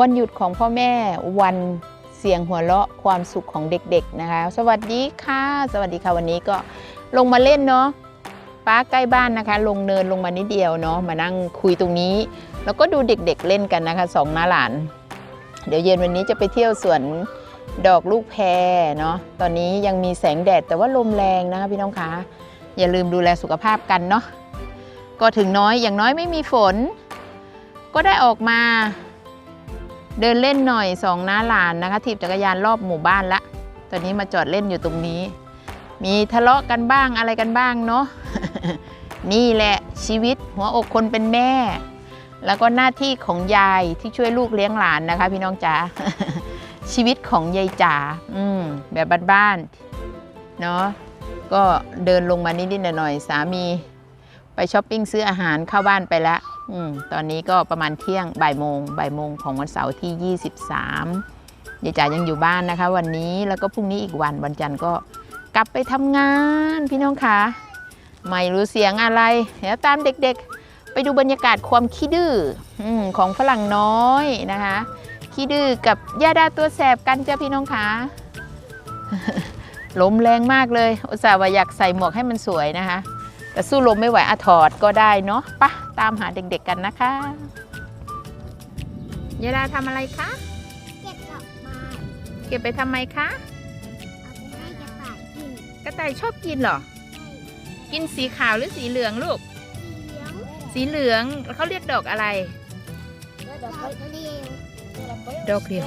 วันหยุดของพ่อแม่วันเสียงหัวเราะความสุขของเด็กๆนะคะ สวัสดีค่ะ สวัสดีค่ะวันนี้ก็ลงมาเล่นเนาะป้าใกล้บ้านนะคะ ลงเนินลงมานิดเดียวเนาะมานั่งคุยตรงนี้ แล้วก็ดูเด็กๆเล่นกันนะคะสองน้าหลาน เดี๋ยวเย็นวันนี้จะไปเที่ยวสวนดอกลูกแพรเนาะตอนนี้ยังมีแสงแดดแต่ว่าลมแรงนะคะพี่น้องคะอย่าลืมดูแลสุขภาพกันเนาะก็ถึงน้อยอย่างน้อยไม่มีฝน ก็ได้ออกมา เดินเล่นหน่อยสองน้าหลานนะคะถีบจักรยานรอบหมู่บ้านละ ตอนนี้มาจอดเล่นอยู่ตรงนี้ มีทะเลาะกันบ้างอะไรกันบ้างเนาะนี่แหละชีวิตหัวอกคนเป็นแม่ แล้วก็หน้าที่ของยายที่ช่วยลูกเลี้ยงหลานนะคะ พี่น้องจ๋าชีวิตของยายจ๋าอืมแบบบ้านๆเนาะก็เดินลงมานิดๆหน่อยๆสามี ไปช้อปปิ้งซื้ออาหารเข้าบ้านไปแล้ว อตอนนี้ก็ประมาณเที่ยงบ่ายโมงบ่ายโมงของวันเสาร์ที่ 23ยายจ๋ายังอยู่บ้านนะคะ วันนี้แล้วก็พรุ่งนี้อีกวันวันจันทร์ก็กลับไปทำงานพี่น้องคะไม่รู้เสียงอะไรเดี๋ยวตามเด็กๆ ไปดูบรรยากาศความขี้ดื้ออของฝรั่งน้อยนะคะขี้ดื้อกับย่าดาตัวแสบกันจ้ะพี่น้องคะลมแรงมากเลยอุตส่าห์ว่าอยากใส่หมวกให้มันสวยนะคะ แต่สู้ลมไม่ไหวอะถอดก็ได้เนาะปะ ตามหาเด็กๆกันนะคะยาดาทำอะไรคะ เก็บดอกไม้เก็บไปทำไมคะ เอาไปให้กระต่ายกินกระต่ายชอบกินเหรอ กินสีขาวหรือสีเหลืองลูก สีเหลืองสีเหลืองเขาเรียกดอกอะไร ดอกเลี้ยวดอกเดียว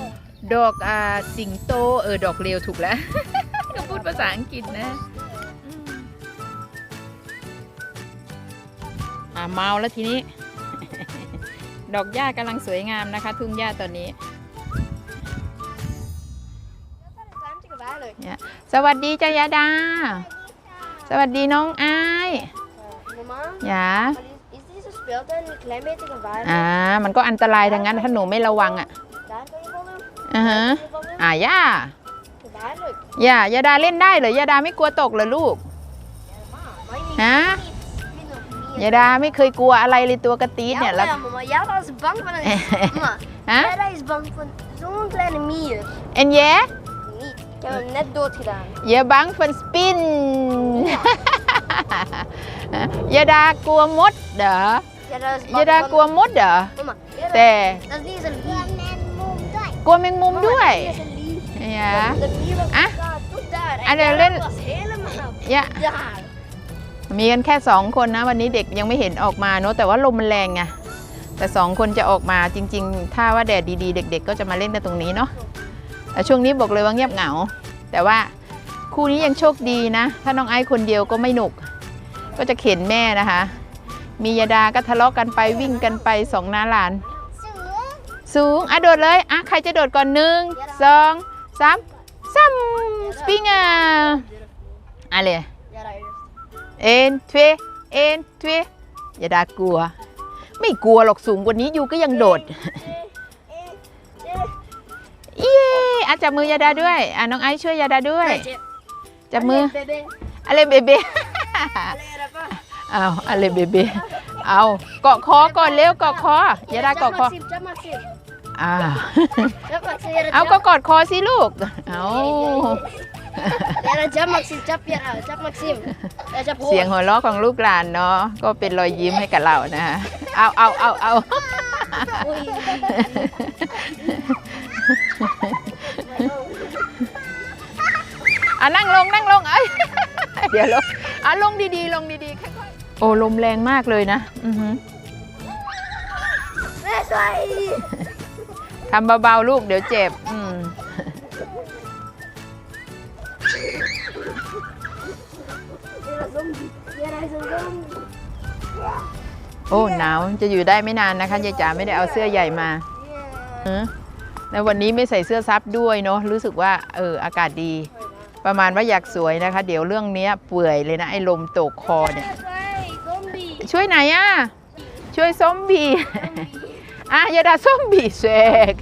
ดอกอ่าสิงโตเออดอกเรียวถูกแล้ว ก็พูดภาษาอังกฤษนะ เมาแล้วทีนี้ ดอกหญ้ากำลังสวยงามนะคะ ทุ่งหญ้าตอนนี้ สวัสดีจ้ายาดา สวัสดีน้องอาย Mama, หยา is deze speeltuin een klein beetje gevaarlijk? อ่า มันก็อันตรายทั้งนั้นถ้าหนูไม่ระวังอะ Daar kan je vallen. อ่าฮะ Kan je vallen. อ่าย่า Gevaarlijk. ย่ายาดาเล่นได้เหรอยาดาไม่กลัวตกเหรอลูก Ma, mag je niet. ฮะ Ik vind nog niet. ยาดาไม่เคยกลัวอะไรเลยตัวกระตีดเนี่ย Ja, แล้ว ja, mama. Jada is bang van een... Mama, ฮะ Jada is bang van zo'n kleine mier. เอ็นเย่ Niet. Ik heb hem net dood gedaan. เย่บังฟันสปิน ยาดากลัวมดเหรอ Jada is ยา bang ดากลัว van... มดเหรอ Mama, Jada, แต่ dat is niet eens een lief. กลัวแมงมุม Mama, ด้วย dat is niet eens een lief. อย่า De mier was Ah. daar, tot daar. En Ah, daar Jada len- was helemaal อย่า daar. มีกันแค่สองคนนะ วันนี้เด็กยังไม่เห็นออกมาเนอะแต่ว่าลมมันแรงไงแต่สองคนจะออกมาจริง ๆ ถ้าว่าแดดดีๆ เด็ก ๆ ก็จะมาเล่นกันตรงนี้เนาะแต่ช่วงนี้บอกเลยว่าเงียบเหงา แต่ว่าคู่นี้ยังโชคดีนะ ถ้าน้องไอซ์คนเดียวก็ไม่หนุก ก็จะเข็นแม่นะคะ มียาดาก็ทะเลาะกันไปวิ่งกันไปสองน้าหลาน สูงอะโดดเลยอะใครจะโดดก่อนหนึ่งสองสามซ้ำสปริงอะอะเลย Jada eerst. เอ็นทเวเอ็นทเวอย่าดากลัว ไม่กลัวหรอกสูงกว่านี้อยู่ก็ยังโดดเย้อะจับมือยาดาด้วยอะน้องไอซ์ช่วยยาดาด้วยจับมือ Bebe. อะไรเบเบ Allee, Rafa. เอาอะไรเบเบเอาเกาะคอก่อนเร็วเกาะคอยาดาเกาะคอ Maxime, Jab Maxime. อ่า Jab Maxime. เอาก็กอดคอสิลูกเอา Jara, Jab Maxime. Jab Jara. Jab Maxime. Ja, Jab เสียง hoor. หัวเราะของลูกหลานเนาะก็เป็นรอยยิ้มให้กับเรานะฮะเอาเอาเอาเอา Oei. อะนั่งลงนั่งลงเอ้ยเดี๋ยวลงอะลงดีๆ ลงดีๆค่อยๆโอ้ลมแรงมากเลยนะอือหือ Wegwij. ทำเบาๆลูกเดี๋ยวเจ็บ อืม โอ้หนาวจะอยู่ได้ไม่นานนะคะยายจ๋าไม่ได้เอาเสื้อใหญ่มา Ja. ฮะแล้ววันนี้ไม่ใส่เสื้อซับด้วยเนาะรู้สึกว่าเอออากาศดี ประมาณว่าอยากสวยนะคะ เดี๋ยวเรื่องเนี้ยเปื่อยเลยนะไอ้ลมตกคอเนี่ย Wegwij. Zombie. ช่วยไหนอะช่วยซอมบี้อะยาดาซอมบี้เสก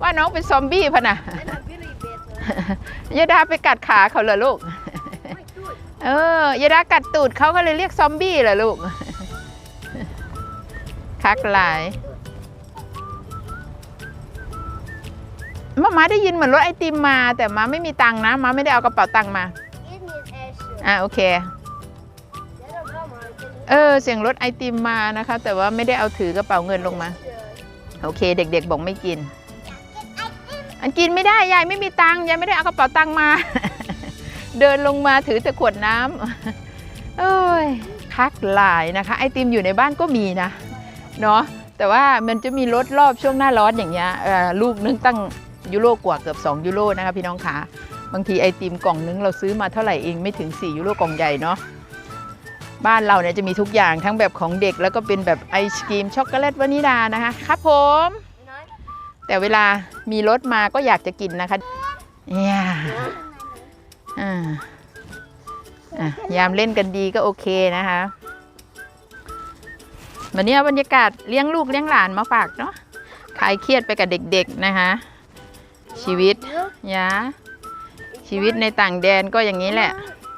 ว่าน้องเป็นซอมบี้พะนะ En dan Billy beter. ยาดาไปกัดขาเขาเหรอลูก Oei, doe het. เออยาดากัดตูดเขาก็เลยเรียกซอมบี้เหรอลูก คักหลายมามาได้ยินเหมือนรถไอติมมา แต่มาไม่มีตังค์นะมาไม่ได้เอากระเป๋าตังค์มา Eet niet ijsje. อ่าโอเค Ja, dat wel, maar ik ken เออเสียงรถไอติมมานะคะ แต่ว่าไม่ได้เอาถือกระเป๋าเงินลงมา niet. โอเค เด็กๆบอกไม่กิน อันกินไม่ได้ยายไม่มีตังค์ยายไม่ได้เอากระเป๋าตังค์มา เดินลงมาถือแต่ขวดน้ำเอ้ยคักหลายนะคะ ไอติมอยู่ในบ้านก็มีนะ เนาะแต่ว่ามันจะมีรถรอบช่วงหน้าร้อนอย่างเงี้ยลูกนึงตั้งยูโรกว่าเกือบ 2 ยูโรนะคะพี่น้องคะบางทีไอติมกล่องนึงเราซื้อมาเท่าไหร่เองไม่ถึง 4 ยูโรกล่องใหญ่เนาะบ้านเราเนี่ยจะมีทุกอย่างทั้งแบบของเด็กแล้วก็เป็นแบบไอศกรีมช็อกโกแลตวานิลานะคะครับผมแต่เวลามีรถมาก็อยากจะกินนะคะเนี่ยอ่าอะยามเล่นกันดีก็โอเคนะคะ วันนี้เอาบรรยากาศเลี้ยงลูกเลี้ยงหลานมาฝากเนาะคลายเครียดไปกับเด็กๆนะคะ ชีวิต Wil? ยาชีวิตในต่างแดนก็อย่างนี้แหละ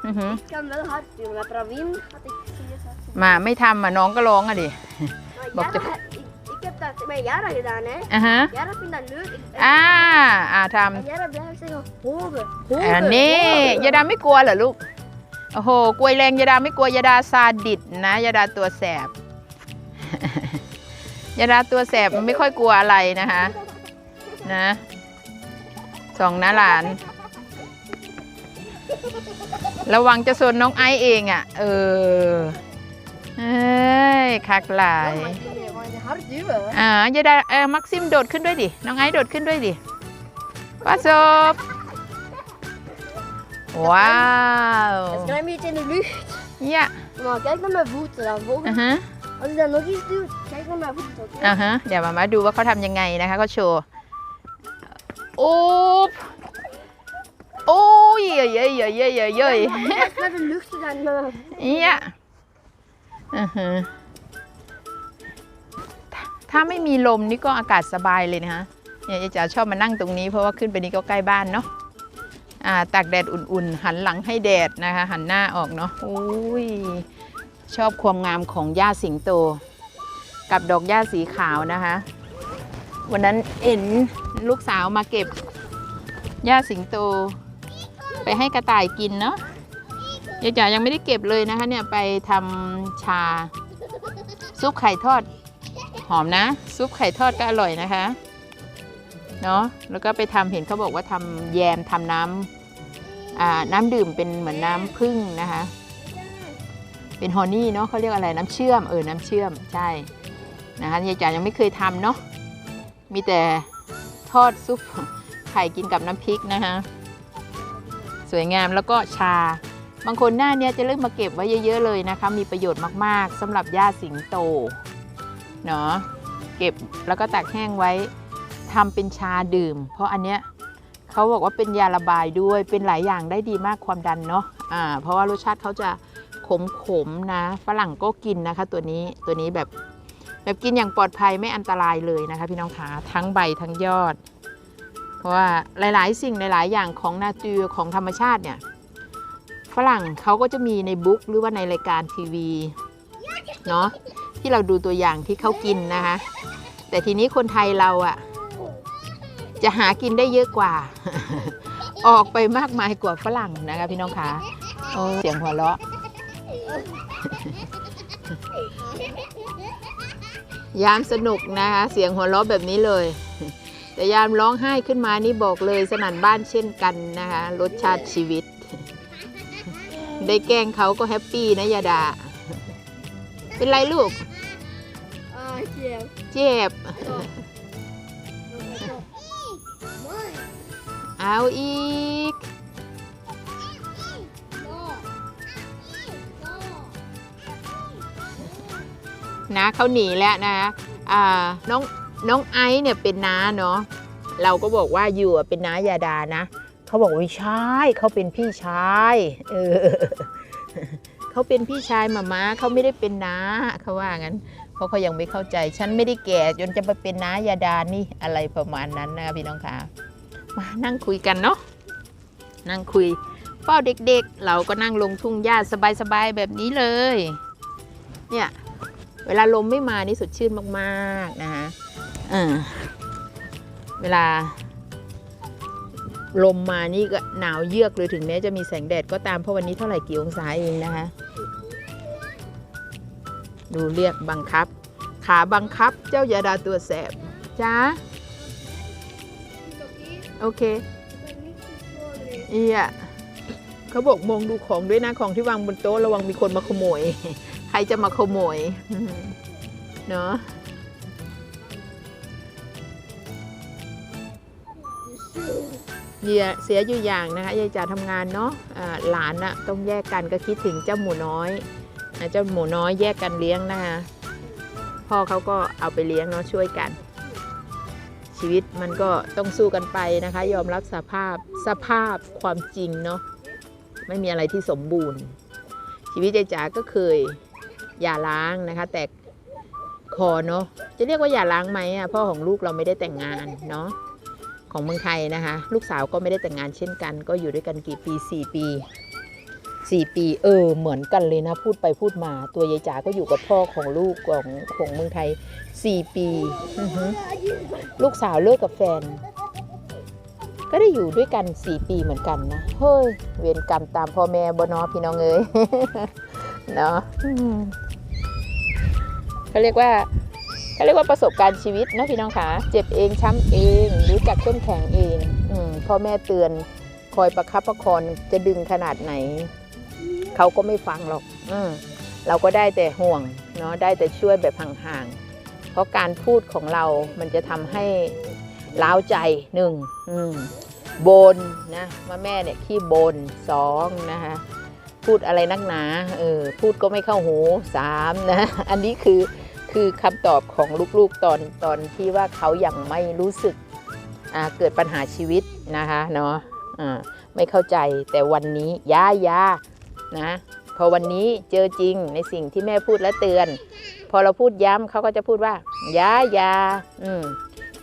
อือหือ Ik kan wel hard doen. Met Pravin had ik serieus hard gedaan. มาไม่ทำอะน้องก็ร้องอะดิ Maar Wacht Jara, even. ik, ik heb dat bij Jara gedaan, hè. อะฮะ Jara vindt dat leuk. Ik, อ่าอ่าท en Jara blijft zeggen, hoger, ำ hoger, อันนี้ hoger. ยาดาไม่กลัวเหรอลูกโอ้โหกลวยแรงยาดาไม่กลัวยาดาซาดิสนะยาดาตัวแสบ ยาดาตัวแสบมันไม่ค่อยกลัวอะไรนะคะ นะสองน้าหลาน ระวังจะโซนน้องไอซ์เองอะ เออเอ้ยคักหลาย Ja, maar ik kan je gewoon hard duwen. อ่ายาดาเออมักซิมโดดขึ้นด้วยดิ น้องไอซ์โดดขึ้นด้วยดิประสบว้าว Het is een klein beetje in de lucht. เยี่ย Maar kijk naar mijn voeten dan. อ่า Volgende, ฮะ als ik dat nog eens doe, kijk naar mijn voeten. oké? อ่าฮะเดี๋ยวมามาดูว่าเขาทำยังไงนะคะก็โชว์โอ้บโอ้ยเย้ยเย้ยเย้ยเย้ยเย้ยเย้ย Ik heb naar de lucht gedaan met mijn เยี่ยอือฮะถ้าถ้าไม่มีลมนี่ก็อากาศสบายเลยนะคะเนี่ยยายจ๋าชอบมานั่งตรงนี้เพราะว่าขึ้นไปนี่ก็ใกล้บ้านเนาะอ่าตากแดดอุ่นๆ หันหลังให้แดดนะคะ หันหน้าออกเนาะอุ้ย ชอบความงามของหญ้าสิงโต กับดอกหญ้าสีขาวนะคะ วันนั้นเห็นลูกสาวมาเก็บหญ้าสิงโต ไปให้กระต่ายกินเนาะยายจ๋ายังไม่ได้เก็บเลยนะคะเนี่ยไปทำชาซุปไข่ทอด หอมนะ ซุปไข่ทอดก็อร่อยนะคะเนาะแล้วก็ไปทำเห็นเขาบอกว่าทำแยมทำน้ำอ่าน้ำดื่มเป็นเหมือนน้ำผึ้งนะคะ เป็นฮอนี่เนาะเขาเรียกอะไรน้ำเชื่อมเออน้ำเชื่อมใช่นะคะยายจ๋ายังไม่เคยทำเนาะมีแต่ทอดซุปไข่กินกับน้ำพริกนะคะสวยงามแล้วก็ชา บางคนหน้าเนี้ยจะเริ่มมาเก็บไว้เยอะ ๆ เลยนะคะ มีประโยชน์มากๆสำหรับหญ้าสิงโตเนาะเก็บแล้วก็ตากแห้งไว้ทำเป็นชาดื่ม เพราะอันเนี้ยเขาบอกว่าเป็นยาระบายด้วยเป็นหลายอย่างได้ดีมากความดันเนาะอ่าเพราะว่ารสชาติเขาจะ ขมขมๆนะฝรั่งก็กินนะคะ ตัวนี้ตัวนี้แบบแบบกินอย่างปลอดภัยไม่อันตรายเลยนะคะ พี่น้องคะทั้งใบทั้งยอด เพราะว่าหลาย ๆ สิ่งหลาย ๆ อย่างของนาตูของธรรมชาติเนี่ยฝรั่งเขาก็จะมีในบุ๊กหรือว่าในรายการทีวีเนาะที่เราดูตัวอย่างที่เขากินนะคะ แต่ทีนี้คนไทยเราอะจะหากินได้เยอะกว่า ออกไปมากมายกว่าฝรั่งนะคะพี่น้องคะเสียงหัวเราะ ยามสนุกนะคะ เสียงหัวเราะแบบนี้เลย แต่ยามร้องไห้ขึ้นมานี่บอกเลยสนั่นบ้านเช่นกันนะคะ รสชาติชีวิต ได้แกล้งเขาก็แฮปปี้นะยาดา เป็นไรลูก Ah, ja. เจ็บเอาอีก นะเขาหนีแล้วนะน้องน้องไอซ์เนี่ยเป็นน้าเนาะเราก็บอกว่าอยู่เป็นน้ายาดานะเขาบอกว่าใช่เขาเป็นพี่ชายเออเขาเป็นพี่ชายมาม้าเขาไม่ได้เป็นน้าเขาว่างั้นเพราะเขายังไม่เข้าใจ ฉันไม่ได้แก่จนจะมาเป็นน้ายาดานี่อะไรประมาณนั้นนะพี่น้องคะมานั่งคุยกันเนาะนั่งคุยเฝ้าเด็กๆ เราก็นั่งลงทุ่งหญ้าสบายๆแบบนี้เลย เนี่ย เวลาลมไม่มานี่สดชื่นมากๆนะคะเวลา ลมมานี่ก็หนาวเยือกเลยถึงแม้จะมีแสงแดดก็ตามเพราะวันนี้เท่าไหร่กี่องศาเองนะคะ ดูเรียกบังคับ ขาบังคับเจ้ายาดาตัวแสบจ้าโอเคเอียเขาบอกมองดูของด้วยนะของที่วางบนโต๊ะระวังมีคนมาขโมย ครจะมาขโมยเนาะเสียอยู่อย่างนะคะยายจ๋าทำงานเนาะอ่าหลานอะต้องแยกกันก็คิดถึงเจ้าหมูน้อยเจ้าหมูน้อยแยกกันเลี้ยงนะคะพ่อเขาก็เอาไปเลี้ยงเนาะช่วยกัน ชีวิตมันก็ต้องสู้กันไปนะคะ ยอมรับสภาพสภาพความจริงเนาะไม่มีอะไรที่สมบูรณ์ ชีวิตยายจ๋าก็เคย หย่าร้างนะคะ แต่คอเนาะจะเรียกว่าหย่าร้างไหมอะพ่อของลูกเราไม่ได้แต่งงานเนาะของเมืองไทยนะคะ ลูกสาวก็ไม่ได้แต่งงานเช่นกัน ก็อยู่ด้วยกันกี่ปี 4 ปี 4 ปีเออเหมือนกันเลยนะพูดไปพูดมา ตัวยายจ๋าก็อยู่กับพ่อของลูกของของเมืองไทย 4 ปีลูกสาวเลิกกับแฟน ก็ได้อยู่ด้วยกัน 4 ปีเหมือนกันนะเฮ้ยเวรกรรมตามพ่อแม่บนอพี่น้องเอ้ยเนาะ เขาเรียกว่าเขาเรียกว่าประสบการณ์ชีวิตนะพี่น้องคะเจ็บเองช้ำเองรู้จักเข้มแข็งเองอมพ่อแม่เตือนคอยประคับประคองจะดึงขนาดไหน เขาก็ไม่ฟังหรอกอมเราก็ได้แต่ห่วงเนาะได้แต่ช่วยแบบห่างๆเพราะการพูดของเรามันจะทำให้ล้าวใจหนึ่งอืมบนนะว่าแม่เนี่ยขี้บนสองนะคะพูดอะไรนักหนาเออพูดก็ไม่เข้าหูสามนะ อันนี้คือ คือคำตอบของลูกๆตอนตอนที่ว่าเขายังไม่รู้สึกเกิดปัญหาชีวิตนะคะเนาะไม่เข้าใจแต่วันนี้ยายานะพอวันนี้เจอจริงในสิ่งที่แม่พูดและเตือน พอเราพูดย้ำเขาก็จะพูดว่ายาอยาอืม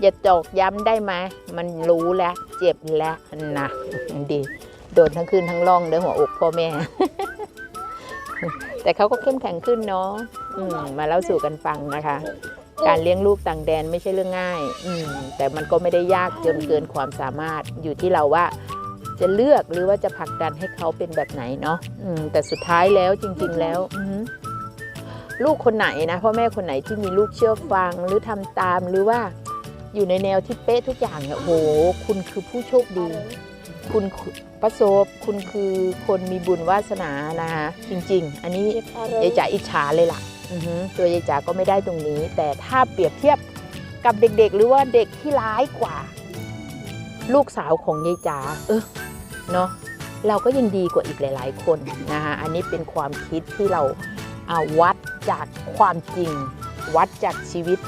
อย่าจอกย้ำได้ไหมมันรู้แล้วเจ็บแล้วนะดีโดนทั้งคืนทั้งร่องเลยหัวอกพ่อแม่ แต่เขาก็เข้มแข็งขึ้นเนาะ อืมมาเล่าสู่กันฟังนะคะ การเลี้ยงลูกต่างแดนไม่ใช่เรื่องง่าย อืมแต่มันก็ไม่ได้ยากจนเกินความสามารถอยู่ที่เราว่า จะเลือกหรือว่าจะผลักดันให้เขาเป็นแบบไหนเนาะอืมแต่สุดท้ายแล้วจริง ๆ แล้วอือหือลูกคนไหนนะพ่อแม่คนไหนที่มีลูกเชื่อฟังหรือทำตามหรือว่าอยู่ในแนวที่เป๊ะทุกอย่างเนี่ยโอ้โหคุณคือผู้โชคดี คุณคือประสบ คุณคือคนมีบุญวาสนานะคะจริง ๆ อันนี้ยายจ๋าอิจฉาเลยล่ะอือหือ ตัวยายจ๋าก็ไม่ได้ตรงนี้ แต่ถ้าเปรียบเทียบกับเด็กๆ หรือว่าเด็กที่ร้ายกว่า ลูกสาวของยายจ๋าเออเนาะเราก็ยังดีกว่าอีกหลาย ๆ คนนะคะอันนี้เป็นความคิดที่เราอ่าวัดจากความจริง วัดจากชีวิต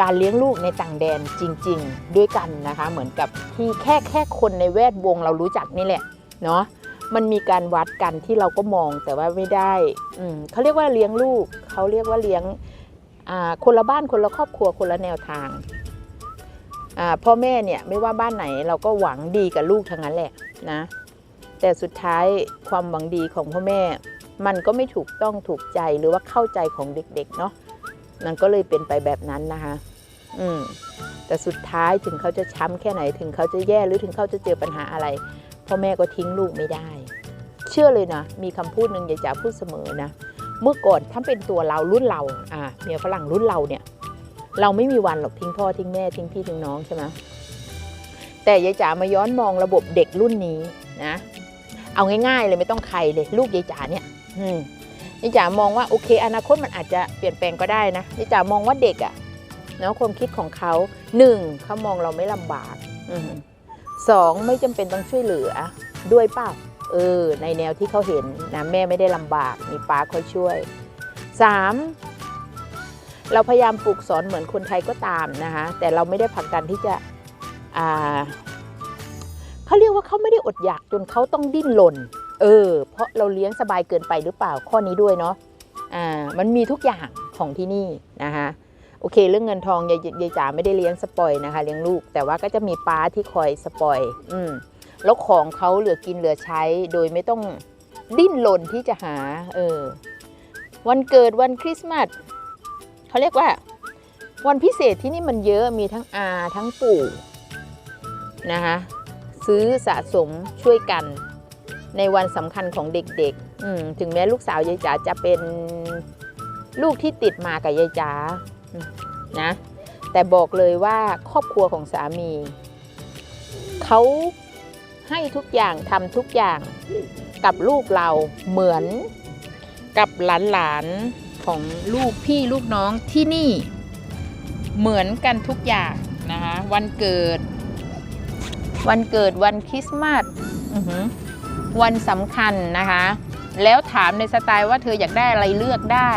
การเลี้ยงลูกในต่างแดนจริง ๆ ด้วยกันนะคะ เหมือนกับที่แค่แค่คนในแวดวงเรารู้จักนี่แหละเนาะ มันมีการวัดกันที่เราก็มองแต่ว่าไม่ได้อืเขาเรียกว่าเลี้ยงลูกเขาเรียกว่าเลี้ยงคนละบ้านคนละครอบครัวคนละแนวทางพ่อแม่เนี่ยไม่ว่าบ้านไหนเราก็หวังดีกับลูกทั้งนั้นแหละนะแต่สุดท้ายความหวังดีของพ่อแม่ มันก็ไม่ถูกต้องถูกใจหรือว่าเข้าใจของเด็กๆเนาะมันก็เลยเป็นไปแบบนั้นนะคะอืมแต่สุดท้ายถึงเขาจะช้ำแค่ไหนถึงเขาจะแย่หรือถึงเขาจะเจอปัญหาอะไร พ่อแม่ก็ทิ้งลูกไม่ได้ เชื่อเลยนะ มีคำพูดหนึ่งยายจ๋าพูดเสมอนะ เมื่อก่อนถ้าเป็นตัวเรารุ่นเราอ่าเมียฝรั่งรุ่นเราเนี่ย เราไม่มีวันหรอกทิ้งพ่อทิ้งแม่ทิ้งพี่ทิ้งน้องใช่ไหมแต่ยายจ๋ามาย้อนมองระบบเด็กรุ่นนี้นะ เอาง่ายๆเลยไม่ต้องใครเลยลูกยายจ๋าเนี่ยอืยายจ๋ามองว่าโอเค อนาคตมันอาจจะเปลี่ยนแปลงก็ได้นะยายจ๋ามองว่าเด็กอะเนาะความคิดของเขาหนึ่งเขามองเราไม่ลำบาก อื สองไม่จำเป็นต้องช่วยเหลือด้วยเปล่าเออในแนวที่เขาเห็นนะแม่ไม่ได้ลำบากมีป้าคอยช่วยสามเราพยายามปลูกสอนเหมือนคนไทยก็ตามนะคะแต่เราไม่ได้ผลักดันที่จะอ่าเขาเรียกว่าเขาไม่ได้อดอยากจนเขาต้องดิ้นรนเออ เพราะเราเลี้ยงสบายเกินไปหรือเปล่าข้อนี้ด้วยเนาะอ่ามันมีทุกอย่างของที่นี่นะคะ โอเค เรื่องเงินทองยายยายจ๋าไม่ได้เลี้ยงสปอยนะคะ เลี้ยงลูก แต่ว่าก็จะมีป้าที่คอยสปอยอืมแล้วของเขาเหลือกินเหลือใช้ โดยไม่ต้องดิ้นรนที่จะหา เออ วันเกิดวันคริสต์มาสเขาเรียกว่า วันพิเศษที่นี่มันเยอะมีทั้งอาทั้งปู่นะคะซื้อสะสมช่วยกันในวันสำคัญของเด็กๆถึงแม้ลูกสาวยายจ๋าจะเป็นลูกที่ติดมากับยายจ๋า นะแต่บอกเลยว่าครอบครัวของสามี เขาให้ทุกอย่างทำทุกอย่างกับลูกเราเหมือนกับหลานๆของลูกพี่ลูกน้องที่นี่เหมือนกันทุกอย่างนะคะวันเกิด วันเกิดวันคริสต์มาสวันสำคัญนะคะ แล้วถามในสไตล์ว่าเธออยากได้อะไรเลือกได้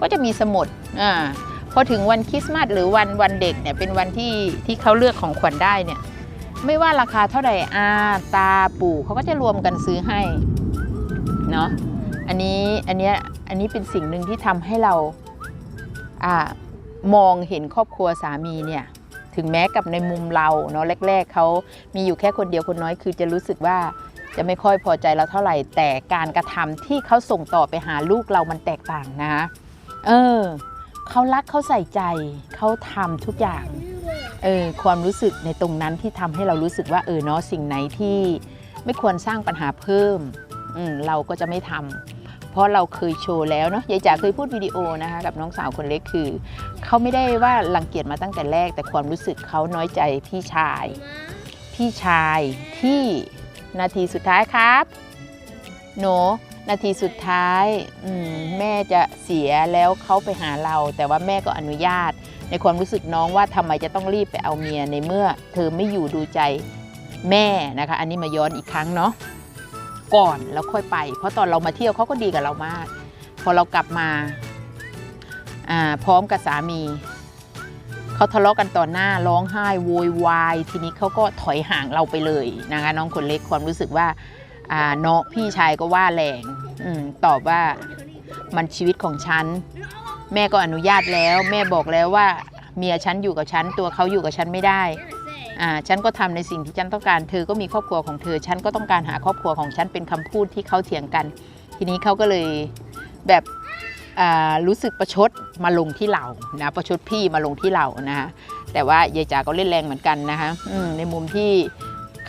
ก็จะมีสมุดอ่า อถึงวันคริสต์มาสหรือวันวันเด็กเนี่ยเป็นวันที่ที่เขาเลือกของขวัญได้เนี่ยไม่ว่าราคาเท่าไหร่อาตาปู่เขาก็จะรวมกันซื้อให้เนาะอันนี้อันเนี้ยอันนี้เป็นสิ่งหนึ่งที่ทำให้เราอ่ามองเห็นครอบครัวสามีเนี่ยถึงแม้กับในมุมเราเนาะแรก ๆเขามีอยู่แค่คนเดียวคนน้อยคือจะรู้สึกว่าจะไม่ค่อยพอใจเราเท่าไหร่แต่การกระทำที่เขาส่งต่อไปหาลูกเรามันแตกต่างนะคะเออ เขารักเขาใส่ใจเขาทำทุกอย่างเออความรู้สึกในตรงนั้นที่ทำให้เรารู้สึกว่าเออเนาะสิ่งไหนที่ไม่ควรสร้างปัญหาเพิ่มอืมเราก็จะไม่ทำเพราะเราเคยโชว์แล้วเนาะยายจ๋าเคยพูดวิดีโอนะคะกับน้องสาวคนเล็กคือเขาไม่ได้ว่ารังเกียจมาตั้งแต่แรก แต่ความรู้สึกเขาน้อยใจพี่ชาย พี่ชายที่นาทีสุดท้ายครับหนู นาทีสุดท้ายมแม่จะเสียแล้วเขาไปหาเรา แต่ว่าแม่ก็อนุญาต ในความรู้สึกน้องว่าทำไมจะต้องรีบไปเอาเมียในเมื่อ เธอไม่อยู่ดูใจแม่นะคะ อันนี้มาย้อนอีกครั้งเนาะก่อนแล้วค่อยไป เพราะตอนเรามาเที่ยวเขาก็ดีกับเรามาก พอเรากลับมาพร้อมกับสามีเขาทะเลาะกันต่อหน้าร้องไห้โวยวายทีนี้เขาก็ถอยห่างเราไปเลยนะคะน้องคนเล็กความรู้สึกว่า อ่าเนาะพี่ชายก็ว่าแรงอมตอบว่ามันชีวิตของฉัน แม่ก็อนุญาตแล้ว แม่บอกแล้วว่า เมียฉันอยู่กับฉัน ตัวเขาอยู่กับฉันไม่ได้อ่าฉันก็ทำในสิ่งที่ฉันต้องการเธอก็มีครอบครัวของเธอ ฉันก็ต้องการหาครอบครัวของฉันเป็นคำพูดที่เขาเถียงกัน ทีนี้เขาก็เลยแบบรู้สึกประชดมาลงที่เรานะประชดพี่มาลงที่เรานะคะแต่ว่ายายจ๋าก็เล่นแรงเหมือนกันนะคะในมุมที่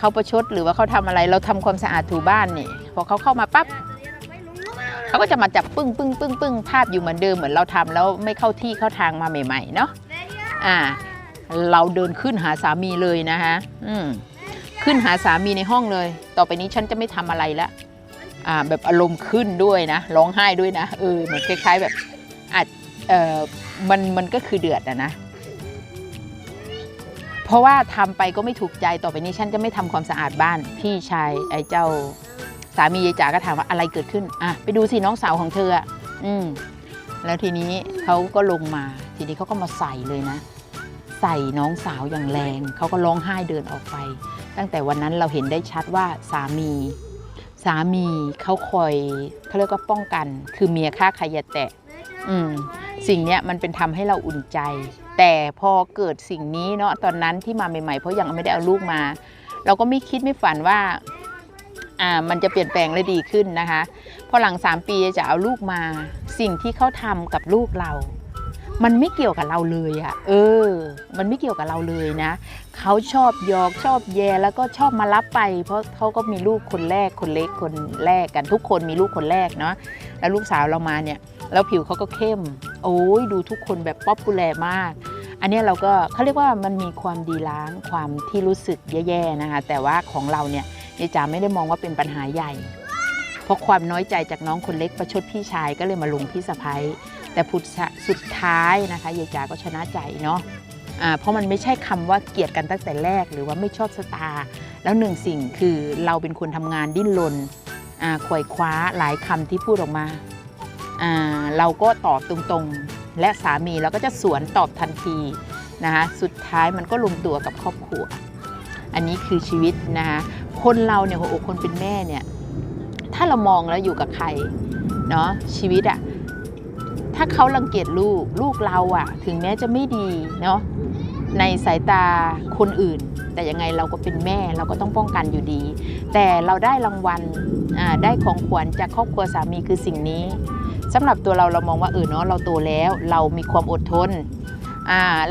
เขาประชดหรือว่าเขาทำอะไรเราทำความสะอาดถูบ้านนี่พอเขาเข้ามาปั๊บเขาก็จะมาจับปึ้งปึ้งปึ้งปึ้งภาพอยู่เหมือนเดิมเหมือนเราทำแล้วไม่เข้าที่เข้าทางมาใหม่ๆเนาะอ่า เราเดินขึ้นหาสามีเลยนะคะอืมขึ้นหาสามีในห้องเลย ต่อไปนี้ฉันจะไม่ทำอะไรละอ่าแบบอารมณ์ขึ้นด้วยนะร้องไห้ด้วยนะเออเหมือนคล้าย ๆแบบอาจเออมันมันก็คือเดือดอะนะ เพราะว่าทำไปก็ไม่ถูกใจต่อไปนี้ฉันจะไม่ทำความสะอาดบ้าน พี่ชายไอ้เจ้า สามียายจ๋าก็ถามว่าอะไรเกิดขึ้นอะไปดูสิน้องสาวของเธออืมแล้วทีนี้เขาก็ลงมา ทีนี้เขาก็มาใส่เลยนะ ใส่น้องสาวอย่างแรงเขาก็ร้องไห้เดินออกไป ตั้งแต่วันนั้นเราเห็นได้ชัดว่าสามี สามีเขาคอยเขาเรียกว่าป้องกัน คือเมียฆ่าใครอย่าแตะอืมสิ่งเนี้ยมันเป็นทำให้เราอุ่นใจ แต่พอเกิดสิ่งนี้เนาะตอนนั้นที่มาใหม่ๆ เพราะยังไม่ได้เอาลูกมา เราก็ไม่คิดไม่ฝันว่าอ่ามันจะเปลี่ยนแปลงและดีขึ้นนะคะพอหลัง 3 ปีจะเอาลูกมา สิ่งที่เขาทำกับลูกเรา มันไม่เกี่ยวกับเราเลยอะเออ มันไม่เกี่ยวกับเราเลยนะเขาชอบยอกชอบแย่แล้วก็ชอบมารับไป เพราะเขาก็มีลูกคนแรกคนเล็กคนแรกกันทุกคนมีลูกคนแรกเนาะแล้วลูกสาวเรามาเนี่ยแล้วผิวเขาก็เข้ม โอ้ยดูทุกคนแบบป๊อปปูแลมาก อันนี้เราก็เขาเรียกว่ามันมีความดีล้างความที่รู้สึกแย่ๆนะคะแต่ว่าของเราเนี่ยยายจ๋าไม่ได้มองว่าเป็นปัญหาใหญ่ เพราะความน้อยใจจากน้องคนเล็กประชดพี่ชายก็เลยมาลงพี่สะพ้าย แต่พุทธสุดท้ายนะคะยายจ๋าก็ชนะใจเนาะเพราะมันไม่ใช่คำว่าเกลียดกันตั้งแต่แรก หรือว่าไม่ชอบสตาร์แล้วหนึ่งสิ่งคือเราเป็นคนทำงานดิ้นรนอ่าขวยคว้าหลายคำที่พูดออกมาอ่าเราก็ตอบตรงๆ และสามีเราก็จะสวนตอบทันทีนะคะสุดท้ายมันก็ลงตัวกับครอบครัว อันนี้คือชีวิตนะคะคนเราเนี่ยหัวอกคนเป็นแม่เนี่ยถ้าเรามองแล้วอยู่กับใครเนาะชีวิตอะ ถ้าเขารังเกียจลูกลูกเราอะถึงแม้จะไม่ดีเนาะในสายตาคนอื่น แต่ยังไงเราก็เป็นแม่เราก็ต้องป้องกันอยู่ดี แต่เราได้รางวัลอ่าได้ของขวัญจากครอบครัวสามีคือสิ่งนี้สำหรับตัวเราเรามองว่าเออเนาะเราโตแล้ว เรามีความอดทน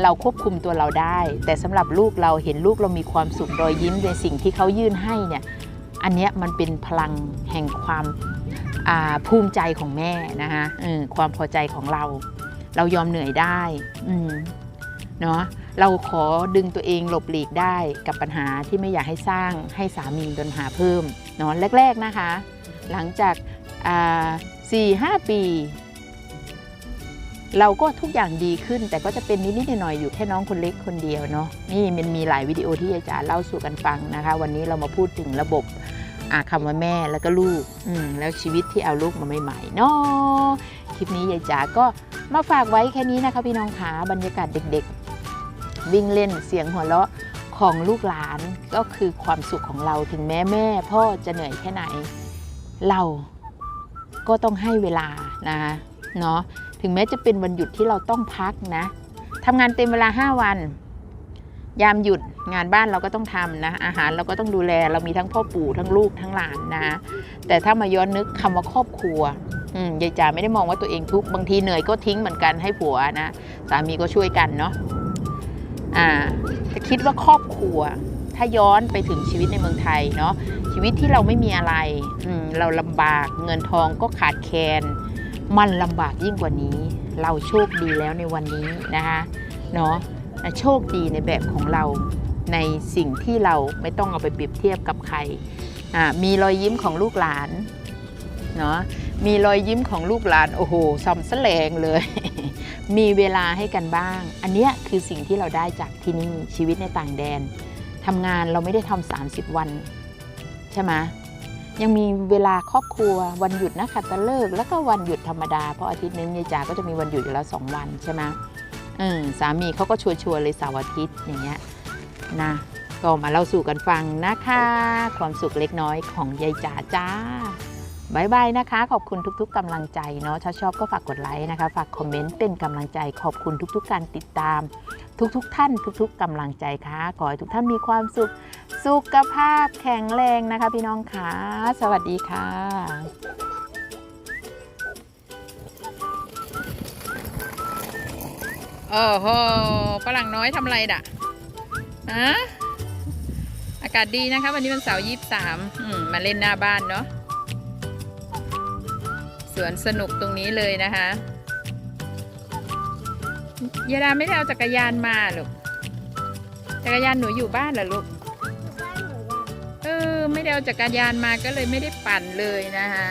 เราควบคุมตัวเราได้ แต่สำหรับลูกเราเห็นลูกเรามีความสุขรอยยิ้มในสิ่งที่เขายื่นให้เนี่ยอันเนี้ยมันเป็นพลังแห่งความ ภูมิใจของแม่นะคะความพอใจของเรา เรายอมเหนื่อยได้เนาะเราขอดึงตัวเองหลบหลีกได้กับปัญหาที่ไม่อยากให้สร้างให้สามีมีปัญหาเพิ่มเนาะแรก ๆนะคะ หลังจากสี่ห้าปี เราก็ทุกอย่างดีขึ้น แต่ก็จะเป็นนิดๆหน่อยๆอยู่แค่น้องคนเล็กคนเดียวเนาะนี่มันมีหลายวิดีโอที่อาจารย์เล่าสู่กันฟังนะคะ วันนี้เรามาพูดถึงระบบ อ่าคำว่าแม่แล้วก็ลูกอืมแล้วชีวิตที่เอาลูกมาใหม่ๆเนาะคลิปนี้ยายจ๋าก็มาฝากไว้แค่นี้นะคะพี่น้องขาบรรยากาศเด็กๆ วิ่งเล่นเสียงหัวเราะของลูกหลานก็คือความสุขของเราถึงแม้แม่ พ่อจะเหนื่อยแค่ไหน เราก็ต้องให้เวลานะคะเนาะถึงแม้จะเป็นวันหยุดที่เราต้องพักนะทำงานเต็มเวลา 5 วัน ยามหยุด งานบ้านเราก็ต้องทำนะอาหารเราก็ต้องดูแลเรามีทั้งพ่อปู่ทั้งลูกทั้งหลานนะ แต่ถ้ามาย้อนนึกคำว่าครอบครัวยายจ๋าไม่ได้มองว่าตัวเองทุกบางทีเหนื่อยก็ทิ้งเหมือนกันให้ผัวนะสามีก็ช่วยกันเนาะอ่าแต่คิดว่าครอบครัว ถ้าย้อนไปถึงชีวิตในเมืองไทยเนาะชีวิตที่เราไม่มีอะไรเราลำบากเงินทองก็ขาดแคลนมันลำบากยิ่งกว่านี้ เราโชคดีแล้วในวันนี้นะคะเนาะโชคดีในแบบของเรา ในสิ่งที่เราไม่ต้องเอาไปเปรียบเทียบกับใคร มีรอยยิ้มของลูกหลานเนาะมีรอยยิ้มของลูกหลาน โอ้โหซ้ำแสลงเลย มีเวลาให้กันบ้าง อันเนี้ยคือสิ่งที่เราได้จากที่นี่ชีวิตในต่างแดนทำงานเราไม่ได้ทำ30 วัน ใช่ไหมยังมีเวลาครอบครัววันหยุดนะขัตฤกษ์แล้วก็วันหยุดธรรมดา เพราะอาทิตย์นึงยายจ๋าก็จะมีวันหยุดอยู่แล้วสองวันใช่ไหมเออสามีเขาก็ชวนๆเลยเสาร์อาทิตย์อย่างเงี้ย นะก็มาเล่าสู่กันฟังนะคะ ความสุขเล็กน้อยของยายจ๋าจ้าบายบายนะคะ ขอบคุณทุกๆกำลังใจเนาะถ้าชอบก็ฝากกดไลค์นะคะ ฝากคอมเมนต์เป็นกำลังใจ ขอบคุณทุกๆ การติดตาม ทุกๆ ท่าน ทุก ๆกำลังใจค่ะ ขอให้ทุกท่านมีความสุข สุขภาพแข็งแรงนะคะ พี่น้องค่ะ สวัสดีค่ะโอ้โหฝรั่งน้อยทำอะไรด่ะ ฮะอากาศดีนะคะ วันนี้วันเสาร์ยี่สามมาเล่นหน้าบ้านเนาะสวนสนุกตรงนี้เลยนะคะยาดาไม่ได้เอาจักรยานมาหรอกจักรยานหนูอยู่บ้านเหรอลูกเออไม่ได้เอาจักรยานมาก็เลยไม่ได้ปั่นเลยนะคะ